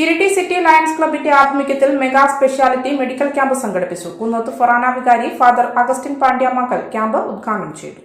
Iritty city lions ക്ലബിന്റെ ആഭിമുഖ്യത്തിൽ mega speciality medical camp സംഘടിപ്പിച്ചു. കുന്നത്ത് ഫൊറാന വികാരി ഫാദർ അഗസ്റ്റിൻ പാണ്ഡ്യാമക്കൽ ക്യാമ്പ് ഉദ്ഘാടനം ചെയ്തു.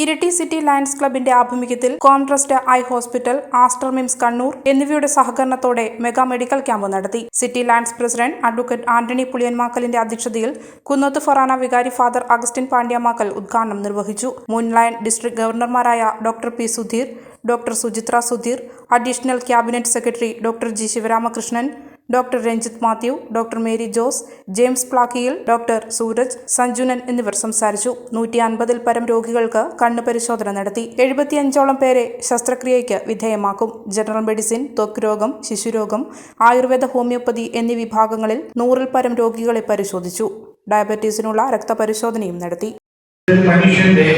ഇരിട്ടി സിറ്റി ലയൺസ് ക്ലബിന്റെ ആഭിമുഖ്യത്തിൽ Comtrust eye hospital Aster MIMS Kannur എന്നിവയുടെ സഹകരണത്തോടെ മെഗാ മെഡിക്കൽ ക്യാമ്പ് നടത്തി. City lions president advocate Antony പുളിയന്മാക്കലിന്റെ അധ്യക്ഷതയിൽ കുന്നത്ത് ഫൊറാന വികാരി ഫാദർ അഗസ്റ്റിൻ പാണ്ഡ്യാമാക്കൽ ഉദ്ഘാടനം നിർവഹിച്ചു. മുൻ lion district ഗവർണർമാരായ doctor P Sudheer doctor Suchitra Sudheer additional cabinet secretary doctor G Sivaramakrishnan doctor Ranjith Mathew doctor Mary Jose James Plakkiyil doctor Sooraj Sanjunan എന്നിവർ സംസാരിച്ചു. നൂറ്റി അൻപതിൽ പരം രോഗികൾക്ക് കണ്ണു പരിശോധന നടത്തി. എഴുപത്തിയഞ്ചോളം പേരെ ശസ്ത്രക്രിയയ്ക്ക് വിധേയമാക്കും. ജനറൽ മെഡിസിൻ ത്വക്ക് രോഗം ശിശുരോഗം ആയുർവേദ ഹോമിയോപ്പതി എന്നീ വിഭാഗങ്ങളിൽ നൂറിൽ പരം രോഗികളെ പരിശോധിച്ചു. ഡയബറ്റീസിനുള്ള രക്തപരിശോധനയും നടത്തി. മനുഷ്യന്റെ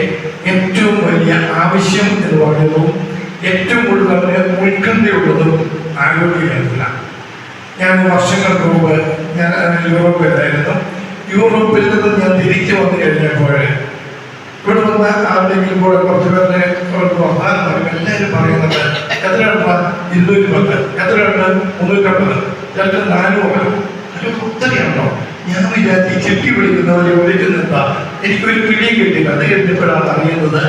ഏറ്റവും വലിയ ആവശ്യം എന്ന് പറയുന്നതും ഏറ്റവും കൂടുതൽ ഉത്കണ്ഠയുള്ളതും ആരോഗ്യമേഖല ഞാൻ വർഷങ്ങൾക്ക് മുമ്പ് ഞാൻ യൂറോപ്പിലായിരുന്നു യൂറോപ്പിൽ നിന്ന് ഞാൻ തിരിച്ചു വന്നു കഴിഞ്ഞപ്പോൾ ഇവിടെ വന്ന ആരുടെങ്കിലും കൂടെ കുറച്ച് പേരുടെ അവർക്ക് വന്നാൽ പറയും. എല്ലാവരും പറയുന്നത് എത്രയുണ്ട് ഇരുന്നൂറ്റി പത്ത് എത്രയുണ്ട് മുന്നൂറ്റമ്പത്. ചിലപ്പോൾ നാനൂറ് അതൊക്കെ ഒത്തിരിയുണ്ടോ ഞാൻ വിചാരിച്ചു ചെട്ടി വിളിക്കുന്നവരെ വിളിക്കുന്നെന്താ? എനിക്കൊരു പിടിയും കിട്ടിയില്ല. അത് കഴിഞ്ഞപ്പോഴാണ് അറിയുന്നത്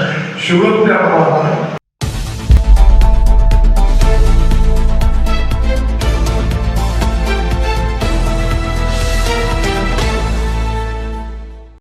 ഷുഗർ അളവാണ്.